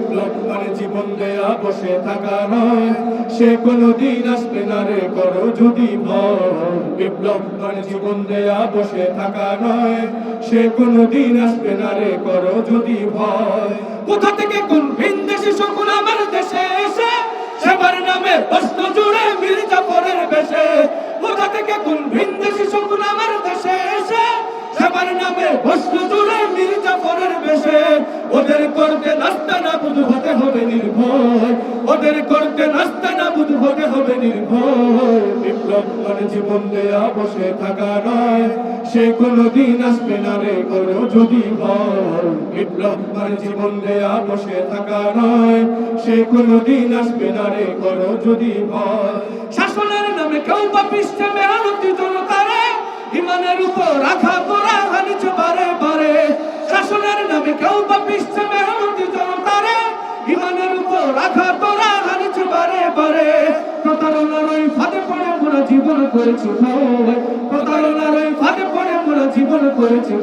বিপ্লব মানে জীবন দেয়া বসে থাকা নয়। সে কোনো দিন আসবে না রে করো যদি ভয়। বিপ্লব মানে জীবন দেয়া বসে থাকা নয়। সে কোনো দিন আসবে না রে করো যদি ভয়। কোথা থেকে কোন ভিনদেশি শকুন আমার দেশে এসে, সেবার নামে প্রশ্ন জুড়ে মির্জাফরের বেশে। কোথা থেকে কোন ভিনদেশি শকুন আমার দেশে এসে, সেবার নামে প্রশ্ন জুড়ে মির্জাফরের বেশে ওদের করতে নাস্তা না বুধ হতে হবে নির্ভয়। ওদের করতে নাস্তা না বুধ হতে হবে নির্ভয়। বিপ্লব মানে জীবন দেয়া, বসে থাকা নয়। সে কোনো দিন আসবে না রে করো যদি ভয়। বিপ্লব মানে জীবন দেয়া, বসে থাকা নয়। সে কোনো দিন আসবে না রে করো যদি ভয়। শাসনের নামে কেউ বা পৃষ্ঠে মেহনতি জনতারে ইমানের উপর রাখা কেউ বা পৃষ্ঠে মেহনতি জনতারে, ইমানের উপর রাখা তোরা হানিছ বারে বারে প্রতারণার ওই ফাঁদে পড়ে মোরা জীবন করেছি প্রতারণার ওই ফাঁদে পড়ে মোরা জীবন করেছি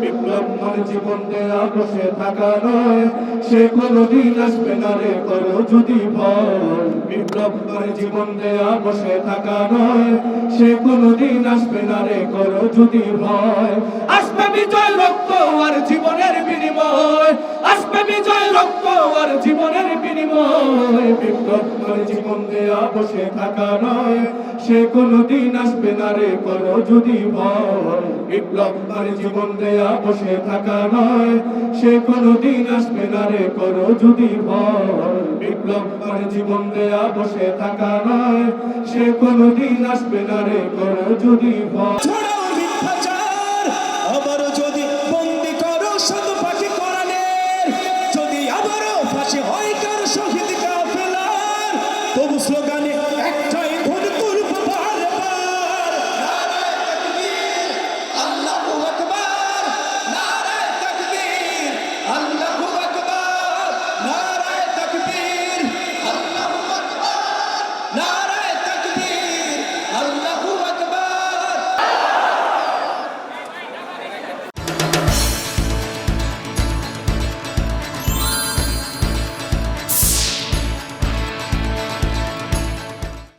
বিপ্লব মানে জীবন দেয়া বসে থাকা নয়। সে কোনো দিন আসবে না রে করো যদি ভয়। বিপ্লব মানে জীবন দেয়া বসে থাকা নয়। সে কোনো দিন আসবে না রে করো যদি ভয়। বিজয় রক্ত আর জীবনের বিনিময়। আসবে বিজয় রক্ত আর জীবনের বিনিময়। বিপ্লব জীবন দেয়া বসে থাকা নয়। সে কোনো দিন আসবে না রে, করো যদি ভয়। বিপ্লব জীবন দেয়া বসে থাকা নয়। সে কোনো দিন আসবে না রে, করো যদি ভয়। বিপ্লব জীবন দেয়া বসে থাকা নয়। সে কোনোদিন আসবে না রে, করো যদি ভয়। স্লোগানে একটাই ধরে তুলব বারবার আল্লাহু আকবার, নারায় তাকবীর, আল্লাহু আকবার, নারায় তাকবীর, আল্লাহু আকবার নারায়